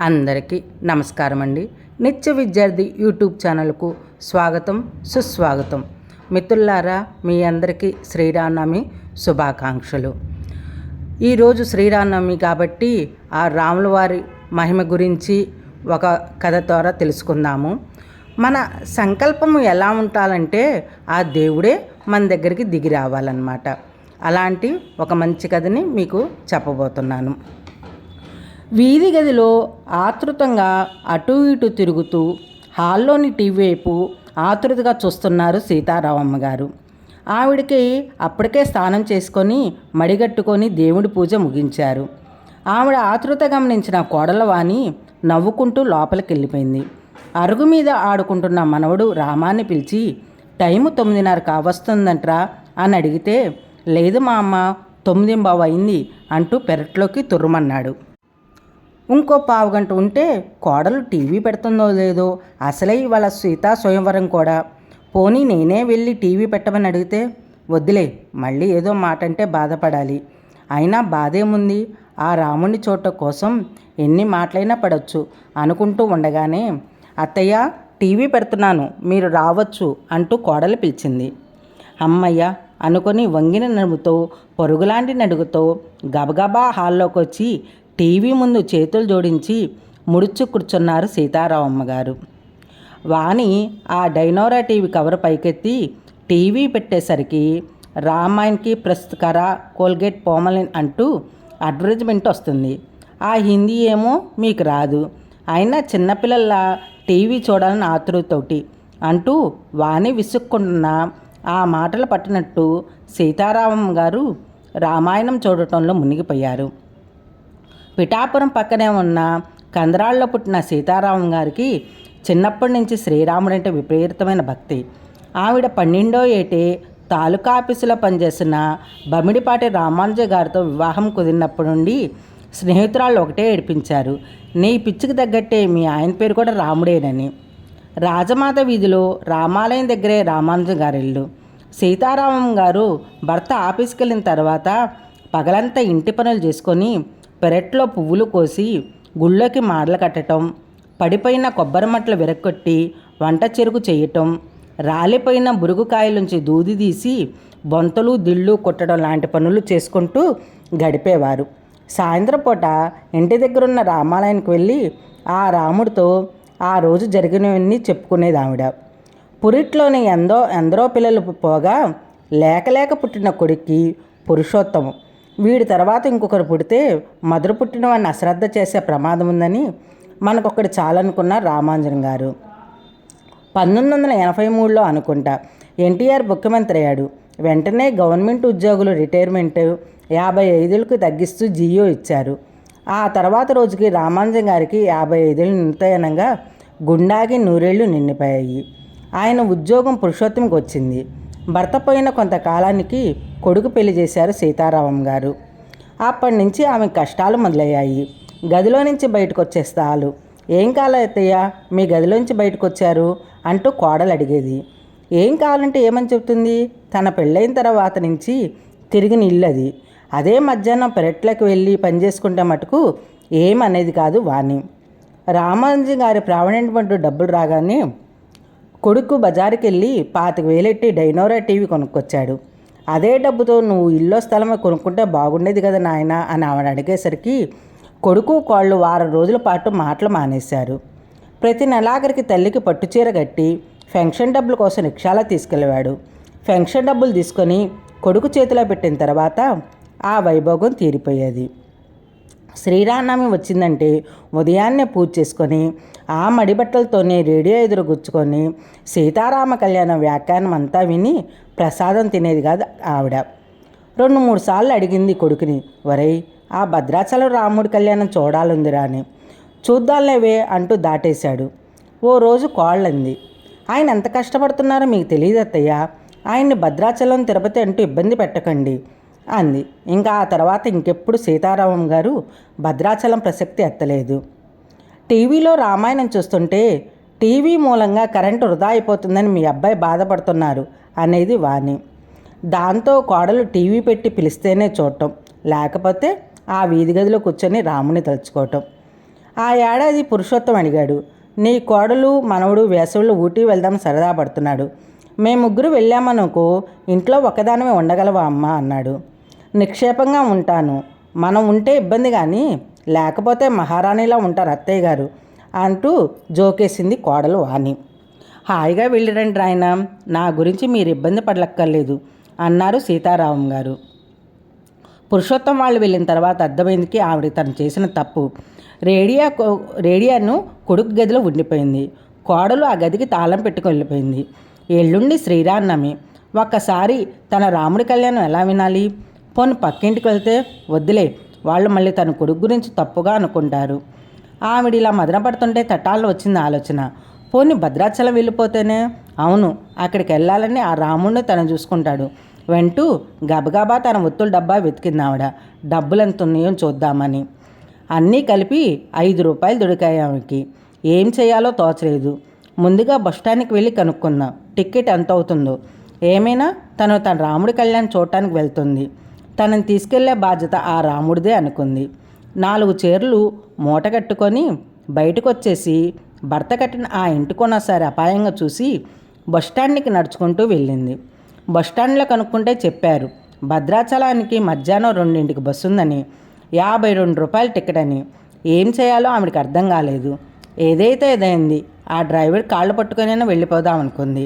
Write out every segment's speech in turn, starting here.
అందరికీ నమస్కారం అండి నిత్య విద్యార్థి యూట్యూబ్ ఛానల్కు స్వాగతం సుస్వాగతం. మిత్రులారా మీ అందరికీ శ్రీరామనవమి శుభాకాంక్షలు. ఈరోజు శ్రీరామనవమి కాబట్టి ఆ రాముల వారి మహిమ గురించి ఒక కథ ద్వారా తెలుసుకుందాము. మన సంకల్పము ఎలా ఉండాలంటే ఆ దేవుడే మన దగ్గరికి దిగి రావాలన్నమాట. అలాంటి ఒక మంచి కథని మీకు చెప్పబోతున్నాను. వీధి గదిలో ఆతృతంగా అటు ఇటు తిరుగుతూ హాల్లోని టీవీ వైపు ఆతృతగా చూస్తున్నారు సీతారామమ్మ గారు. ఆవిడకి అప్పటికే స్నానం చేసుకొని మడిగట్టుకొని దేవుడి పూజ ముగించారు. ఆవిడ ఆతృత గమనించిన కోడల వాణి నవ్వుకుంటూ లోపలికి వెళ్ళిపోయింది. అరుగు మీద ఆడుకుంటున్న మనవడు రామాన్ని పిలిచి టైము తొమ్మిదిన్నర కావస్తుందంట్రా? అని అడిగితే లేదు మా అమ్మ తొమ్మిది అయింది అంటూ పెరట్లోకి తుర్రమన్నాడు. ఇంకో పావు గంట ఉంటే కోడలు టీవీ పెడుతుందో లేదో అసలే ఇవాళ సీతా స్వయంవరం కూడా. పోనీ నేనే వెళ్ళి టీవీ పెట్టమని అడిగితే వద్దులే మళ్ళీ ఏదో మాట అంటే బాధపడాలి. అయినా బాధేముంది? ఆ రాముని చోట కోసం ఎన్ని మాటలైనా పడవచ్చు అనుకుంటూ ఉండగానే అత్తయ్య టీవీ పెడుతున్నాను మీరు రావచ్చు అంటూ కోడలు పిలిచింది. అమ్మయ్య అనుకొని వంగిన నడుముతో పొరుగులాంటి నడుగుతో గబగబా హాల్లోకి వచ్చి టీవీ ముందు చేతులు జోడించి ముడుచు కూర్చున్నారు సీతారామమ్మ గారు వాణి ఆ డైనోరా టీవీ కవర్ పైకెత్తి టీవీ పెట్టేసరికి రామాయణ్కి ప్రస్తుకర కోల్గేట్ పోమలిన్ అంటూ అడ్వర్టైజ్మెంట్ వస్తుంది. ఆ హిందీ ఏమో మీకు రాదు. అయినా చిన్నపిల్లల టీవీ చూడాలని ఆతృతోటి అంటూ వాణి విసుక్కుంటున్న ఆ మాటలు పట్టినట్టు సీతారామం గారు రామాయణం చూడటంలో మునిగిపోయారు. పిఠాపురం పక్కనే ఉన్న కందరాళ్ళలో పుట్టిన సీతారామం గారికి చిన్నప్పటి నుంచి శ్రీరాముడంటే విపరీతమైన భక్తి. ఆవిడ పన్నెండో ఏటే తాలూకా ఆఫీసులో పనిచేసిన బమిడిపాటి రామానుజ గారితో వివాహం కుదిరినప్పటి నుండి స్నేహితురాళ్ళు ఒకటే ఏడిపించారు. నీ పిచ్చికి తగ్గట్టే మీ ఆయన పేరు కూడా రాముడేనని. రాజమాత వీధిలో రామాలయం దగ్గరే రామానుజ గారిల్లు. సీతారామం గారు భర్త ఆఫీస్కి వెళ్ళిన తర్వాత పగలంతా ఇంటి పనులు చేసుకొని పెరట్లో పువ్వులు కోసి గుళ్ళోకి మాడలు కట్టడం పడిపోయిన కొబ్బరి మట్టలు విరక్కొట్టి వంట చెరుకు చేయటం రాలిపోయిన బురుగుకాయలుంచి దూది తీసి బొంతలు దిళ్ళు కొట్టడం లాంటి పనులు చేసుకుంటూ గడిపేవారు. సాయంత్రం పూట ఇంటి దగ్గరున్న రామాలయానికి వెళ్ళి ఆ రాముడితో ఆ రోజు జరిగినవన్నీ చెప్పుకునేది ఆవిడ. పురిట్లోని ఎందో ఎందరో పిల్లలు పోగా లేక లేక పుట్టిన కొడుక్కి పురుషోత్తమం. వీడి తర్వాత ఇంకొకరు పుడితే మధుర పుట్టిన వాడిని అశ్రద్ధ చేసే ప్రమాదం ఉందని మనకొకటి చాలనుకున్న రామాంజన్ గారు. పంతొమ్మిది వందల ఎనభై మూడులో అనుకుంటా ఎన్టీఆర్ ముఖ్యమంత్రి అయ్యాడు. వెంటనే గవర్నమెంట్ ఉద్యోగులు రిటైర్మెంట్ యాభై ఐదులకు తగ్గిస్తూ జియో ఇచ్చారు. ఆ తర్వాత రోజుకి రామాంజన్ గారికి యాభై ఐదులు నింతయనంగా గుండాకి నూరేళ్ళు నిండిపోయాయి. ఆయన ఉద్యోగం పురుషోత్తంకి వచ్చింది. భర్త పోయిన కొంతకాలానికి కొడుకు పెళ్ళి చేశారు సీతారామం గారు. అప్పటి నుంచి ఆమె కష్టాలు మొదలయ్యాయి. గదిలో నుంచి బయటకు వచ్చేస్తాలు ఏం కాలయ్యా మీ గదిలోంచి బయటకు వచ్చారు అంటూ కోడలు అడిగేది. ఏం కావాలంటే ఏమని చెప్తుంది? తన పెళ్ళైన తర్వాత నుంచి తిరిగి నిల్లది అదే మధ్యాహ్నం పెరట్లోకి వెళ్ళి పని చేసుకుంటే మటుకు ఏమనేది కాదు వాణి. రామానుజీ గారి ప్రావీణ్యం డబ్బులు రాగానే కొడుకు బజారుకి వెళ్ళి పాతిక వేలెట్టి డైనోరా టీవీ కొనుక్కొచ్చాడు. అదే డబ్బుతో నువ్వు ఇల్లు స్థలమే కొనుక్కుంటే బాగుండేది కదా నాయన అని ఆవిడ అడిగేసరికి కొడుకు కోళ్ళు వారం రోజుల పాటు మాటలు మానేశారు. ప్రతి నెలాఖరికి తల్లికి పట్టుచీర కట్టి ఫెన్షన్ డబ్బుల కోసం రిక్షాలో తీసుకెళ్ళేవాడు ఫెన్షన్ డబ్బులు తీసుకొని కొడుకు చేతిలో పెట్టిన తర్వాత ఆ వైభోగం తీరిపోయేది. శ్రీరామనవమి వచ్చిందంటే ఉదయాన్నే పూజ చేసుకొని ఆ మడిబట్టలతోనే రేడియో ఎదురు గుచ్చుకొని సీతారామ కళ్యాణ వ్యాఖ్యానం అంతా విని ప్రసాదం తినేది కాదు ఆవిడ. రెండు మూడు సార్లు అడిగింది కొడుకుని వరై ఆ భద్రాచలం రాముడి కళ్యాణం చూడాలందిరా అని. చూద్దాంలేవే అంటూ దాటేశాడు. ఓ రోజు కోళ్ళంది. ఆయన ఎంత కష్టపడుతున్నారో మీకు తెలియదు అత్తయ్య. ఆయన్ని భద్రాచలం తిరుపతి అంటూ ఇబ్బంది పెట్టకండి. అంది. ఇంకా ఆ తర్వాత ఇంకెప్పుడు సీతారామం గారు భద్రాచలం ప్రసక్తి ఎత్తలేదు. టీవీలో రామాయణం చూస్తుంటే టీవీ మూలంగా కరెంటు వృధా అయిపోతుందని మీ అబ్బాయి బాధపడుతున్నారు అనేది వాణి. దాంతో కోడలు టీవీ పెట్టి పిలిస్తేనే చూడటం లేకపోతే ఆ వీధి గదిలో కూర్చొని రాముని తలుచుకోవటం. ఆ ఏడాది పురుషోత్తం అడిగాడు నీ కోడలు మనవడు వేసవిలో ఊటీ వెళ్దాం సరదా పడుతున్నాడు. మేము ముగ్గురు వెళ్ళామనుకో ఇంట్లో ఒకదానమే ఉండగలవా అమ్మ? అన్నాడు. నిక్షేపంగా ఉంటాను. మనం ఉంటే ఇబ్బంది కానీ లేకపోతే మహారాణిలా ఉంటారు అత్తయ్య గారు అంటూ జోకేసింది కోడలు వాణి. హాయిగా వెళ్ళిరండి రాయన నా గురించి మీరు ఇబ్బంది పడలక్కర్లేదు అన్నారు సీతారాం గారు. పురుషోత్తం వాళ్ళు వెళ్ళిన తర్వాత అర్థమైందికి ఆవిడ తను చేసిన తప్పు. రేడియా రేడియాను కొడుకు గదిలో ఉండిపోయింది. కోడలు ఆ గదికి తాళం పెట్టుకు వెళ్ళిపోయింది. ఎల్లుండి శ్రీరాన్నమి ఒక్కసారి తన రాముడి కళ్యాణం ఎలా వినాలి? పోను పక్కింటికి వెళ్తే వద్దులే వాళ్ళు మళ్ళీ తన కొడుకు గురించి తప్పుగా అనుకుంటారు. ఆవిడ ఇలా మదన పడుతుంటే తటాలు వచ్చింది ఆలోచన. పోని భద్రాచలం వెళ్ళిపోతేనే? అవును అక్కడికి వెళ్ళాలని ఆ రాముడిని తను చూసుకుంటాడు. వెంటూ గబగబా తన ఒత్తుల డబ్బా వెతికింది ఆవిడ. డబ్బులు ఎంత ఉన్నాయో చూద్దామని. అన్నీ కలిపి ఐదు రూపాయలు దొరికాయి ఆమెకి ఏం చేయాలో తోచలేదు. ముందుగా బస్టాండ్కి వెళ్ళి కనుక్కుందాం. టికెట్ ఎంత అవుతుందో ఏమైనా తను తన రాముడి కళ్యాణ్ చూడటానికి వెళ్తుంది. తనని తీసుకెళ్ళే బాధ్యత ఆ రాముడిదే అనుకుంది. నాలుగు చీరలు మూట కట్టుకొని బయటకొచ్చేసి భర్త కట్టిన ఆ ఇంటి కొనసారి అపాయంగా చూసి బస్టాండ్కి నడుచుకుంటూ వెళ్ళింది. బస్టాండ్లో కనుక్కుంటే చెప్పారు భద్రాచలానికి మధ్యాహ్నం రెండింటికి బస్సు ఉందని యాభై రెండు రూపాయల టికెట్ అని ఏం చేయాలో ఆవిడకి అర్థం కాలేదు. ఏదైతే ఏదైంది ఆ డ్రైవర్ కాళ్ళు పట్టుకొనైనా వెళ్ళిపోదాం అనుకుంది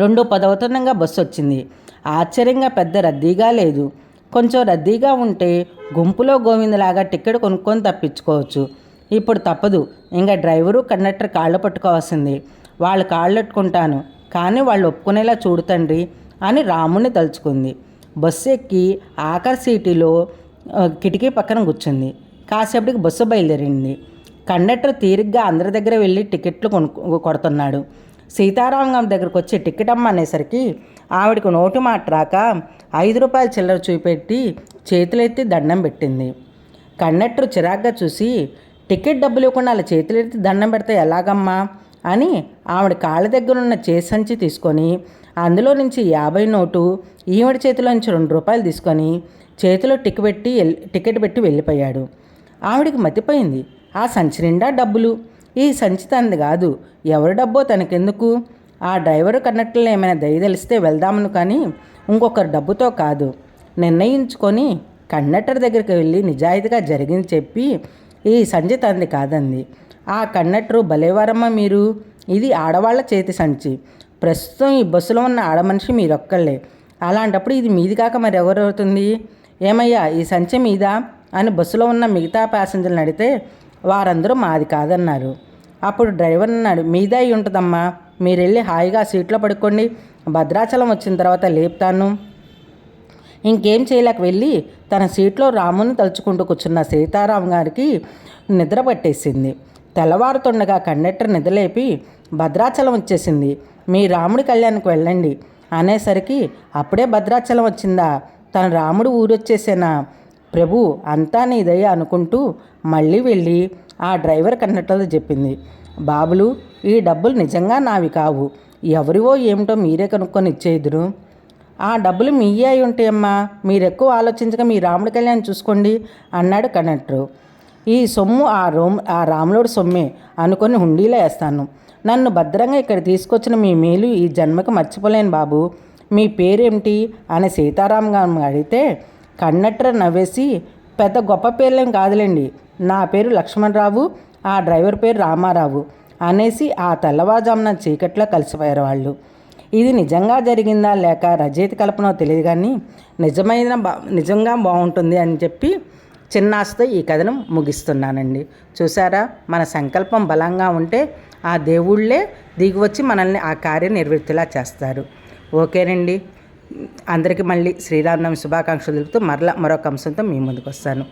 రెండు పదవుతుండగా బస్సు వచ్చింది ఆశ్చర్యంగా పెద్ద రద్దీగా లేదు. కొంచెం రద్దీగా ఉంటే గుంపులో గోవిందలాగా టికెట్ కొనుక్కొని తప్పించుకోవచ్చు. ఇప్పుడు తప్పదు. ఇంకా డ్రైవరు కండక్టర్ కాళ్ళు పట్టుకోవాల్సింది. వాళ్ళు కాళ్ళు పట్టుకుంటాను కానీ వాళ్ళు ఒప్పుకునేలా చూడు తండ్రి అని రాముణ్ణి తలుచుకుంది. బస్సు ఎక్కి ఆఖరి సీటులో కిటికీ పక్కన కూర్చుంది. కాసేపటికి బస్సు బయలుదేరింది. కండక్టర్ తీరిగ్గా అందరి దగ్గర వెళ్ళి టికెట్లు కొను కొడుతున్నాడు. సీతారామం దగ్గరకు వచ్చి టికెట్ అమ్మ అనేసరికి ఆవిడకు నోటు మాట రాక ఐదు రూపాయల చిల్లర చూపెట్టి చేతులెత్తి దండం పెట్టింది. కండక్టర్ చిరాగ్గా చూసి టికెట్ డబ్బులు ఇవ్వకుండా అలా చేతులెత్తి దండం పెడితే ఎలాగమ్మా? అని ఆవిడ కాళ్ళ దగ్గర ఉన్న చేసంచి తీసుకొని అందులో నుంచి యాభై నోటు ఈవిడ చేతిలో నుంచి రెండు రూపాయలు తీసుకొని చేతిలో టిక్ పెట్టి టికెట్ పెట్టి వెళ్ళిపోయాడు. ఆవిడికి మతిపోయింది. ఆ సంచి నిండా డబ్బులు. ఈ సంచి తనది కాదు. ఎవరి డబ్బో తనకెందుకు? ఆ డ్రైవరు కండక్టర్లు ఏమైనా దయ తెలిస్తే వెళ్దామను కానీ ఇంకొకరు డబ్బుతో కాదు. నిర్ణయించుకొని కండక్టర్ దగ్గరికి వెళ్ళి నిజాయితీగా జరిగింది చెప్పి ఈ సంచి తనది కాదంది. ఆ కండక్టరు భలేవారమ్మ మీరు. ఇది ఆడవాళ్ళ చేతి సంచి. ప్రస్తుతం ఈ బస్సులో ఉన్న ఆడమనిషి మీరొక్కళ్ళే. అలాంటప్పుడు ఇది మీది కాక మరి ఎవరవుతుంది ఏమయ్యా ఈ సంచి మీద? అని బస్సులో ఉన్న మిగతా ప్యాసింజర్లు అడిగితే వారందరూ మాది కాదన్నారు. అప్పుడు డ్రైవర్ అన్నాడు మీదే అయి ఉంటుందమ్మా. మీరెళ్ళి హాయిగా సీట్లో పడుకోండి. భద్రాచలం వచ్చిన తర్వాత లేపుతాను. ఇంకేం చేయలేక వెళ్ళి తన సీట్లో రాముని తలుచుకుంటూ కూర్చున్న సీతారాం గారికి నిద్ర పట్టేసింది. తెల్లవారుతుండగా కండక్టర్ నిద్రలేపి భద్రాచలం వచ్చేసింది. మీ రాముడి కళ్యాణ్కి వెళ్ళండి. అనేసరికి అప్పుడే భద్రాచలం వచ్చిందా? తన రాముడు ఊరొచ్చేసేనా? ప్రభు అంతా నీ అనుకుంటూ మళ్ళీ వెళ్ళి ఆ డ్రైవర్ కండక్టర్తో చెప్పింది. బాబులు ఈ డబ్బులు నిజంగా నావి కావు. ఎవరివో ఏమిటో మీరే కనుక్కొని ఇచ్చేదురు ఆ డబ్బులు మీయే అయి ఉంటాయమ్మా మీరు ఎక్కువ ఆలోచించక మీ రాముడి కళ్యాణ్ చూసుకోండి అన్నాడు కండక్టరు ఈ సొమ్ము ఆ రోమ్ ఆ రాములోడు సొమ్మే అనుకొని హుండీలో వేస్తాను. నన్ను భద్రంగా ఇక్కడ తీసుకొచ్చిన మీ మేలు ఈ జన్మకు మర్చిపోలేను బాబు. మీ పేరేమిటి అని సీతారాం గారు అడిగితే కండక్టర్ నవ్వేసి పెద్ద గొప్ప పేర్లేం కాదులేండి. నా పేరు లక్ష్మణరావు ఆ డ్రైవర్ పేరు రామారావు అనేసి ఆ తెల్లవారుజామున చీకట్లో కలిసిపోయారు వాళ్ళు. ఇది నిజంగా జరిగిందా లేక రచయిత కల్పనో తెలియదు కానీ నిజమైన బా నిజంగా బాగుంటుంది అని చెప్పి చిన్నాస్తో ఈ కథను ముగిస్తున్నానండి. చూసారా మన సంకల్పం బలంగా ఉంటే ఆ దేవుళ్ళే దిగివచ్చి మనల్ని ఆ కార్యం నిర్వృత్తిలా చేస్తారు. ఓకేనండి. అందరికీ మళ్ళీ శ్రీరామనవమి శుభాకాంక్షలు తెలుపుతూ మరలా మరొక అంశంతో మీ ముందుకు వస్తాను